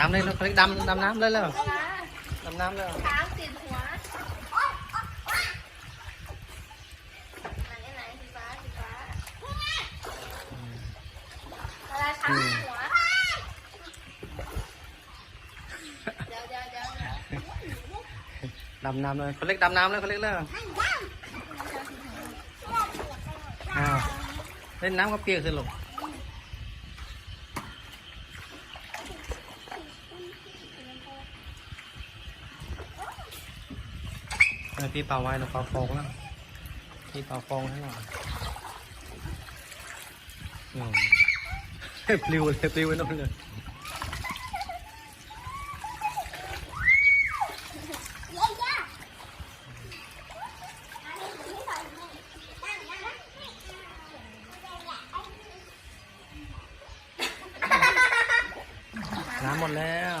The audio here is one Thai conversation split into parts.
ดำเลยเขาเรียกดำดำน้ำเลยแล้วดำน้ำเลยช้างติดหัวไหนไหนสีฟ้าสีฟ้าเลาช้างติดหัวเดี๋ยวเดี๋ยวเดี๋ยวเดี๋ยวดำน้ำเลยเขาเรียกดำน้ำเลยเขาเรียกเลยอ้าวเล่นน้ำก็เปียกสิลูกเออ พี่เป่าไว้เราเป่าฟองแล้วพี่เป่าฟองให้หน่อยปลิวเลยปลิวไปโน่นเลยน้ำหมดแล้ว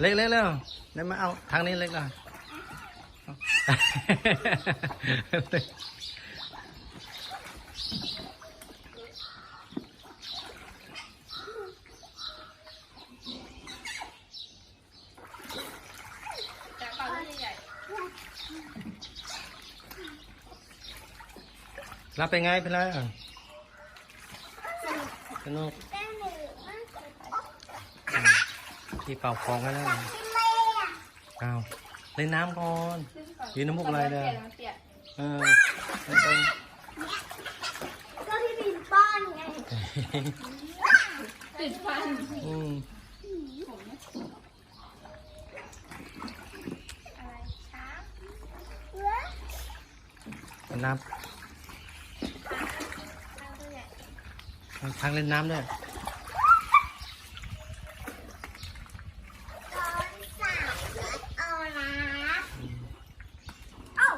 เล็กเล็กเร็วเดี๋ยวมาเอาทางนี้เล็กก่อนแต่เป่าลูกใหญ่รับเป็นไงเป็นไรอะสนุก แป้งหนึ่งมากกว่า ที่เป่าฟองกันแล้วทำไมอะอ้าวเล่นน้ำก่อนยืนน้ำมูกอะไรเนี่ยมันเปียกเออไม่ต้องก็พี่บินป้อนไงติดฟันอืมอะไรช้างเว้ยเอาน้ช้างตัวใหญ่ำทางเล่นน้ำด้วย ตอนสามเอานะเอ้า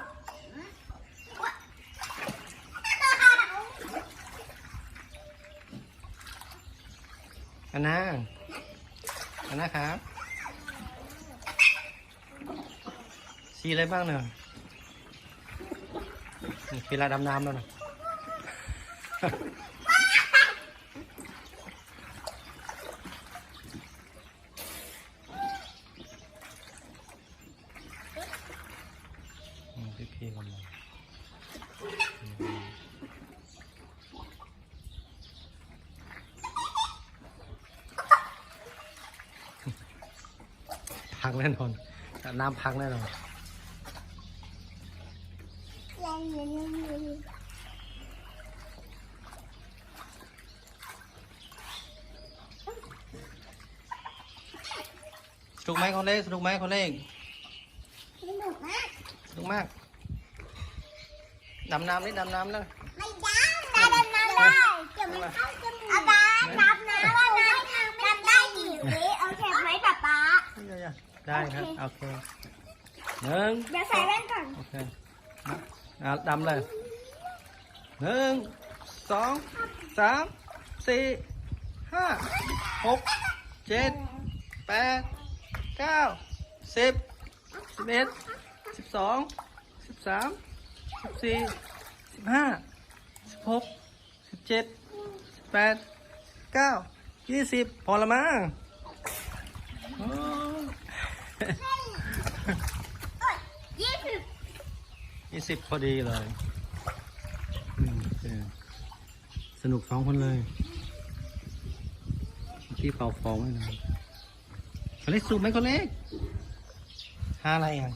อันน่าอันน่าครับสีอะไรบ้างเนี่ยเวลาดำน้ำแล้วนะอืมพี่พี่ลง งแน่นอนน้ำพังแน่นอนสนุกไหมคนเล็กสนุกไหมคนเล็กสนุกมากสนุกมากดำน้ำนี่ดำน้ำแล้วไม่ด้ได้ดำน้ำได้เดี๋ยวมันเข้าจมูกอาบานับนะว่าน้ำดำได้กี่วิโอเคไหมป๊าป๊า ได้ครับ โอเคหนึ่งเดี๋ยวใส่แว่นก่อน โอเคเอาดำเลยหนึ่งสองสามสี่ห้าหกเจ็ดแปดเก้าสิบสิบเอ็ดสิบสองสิบสามสิบสี่สิบห้าสิบหกสิบเจ็ดสิบแปดเก้ายี่สิบพอละมั้งโอ้ ยี่สิบยี่สิบพอดีเลยอืมโอเคสนุกสองคนเลยพี่เป่าฟองให้หน่อยคนเล็กสูบไหมคนเล็กหาอะไรอะ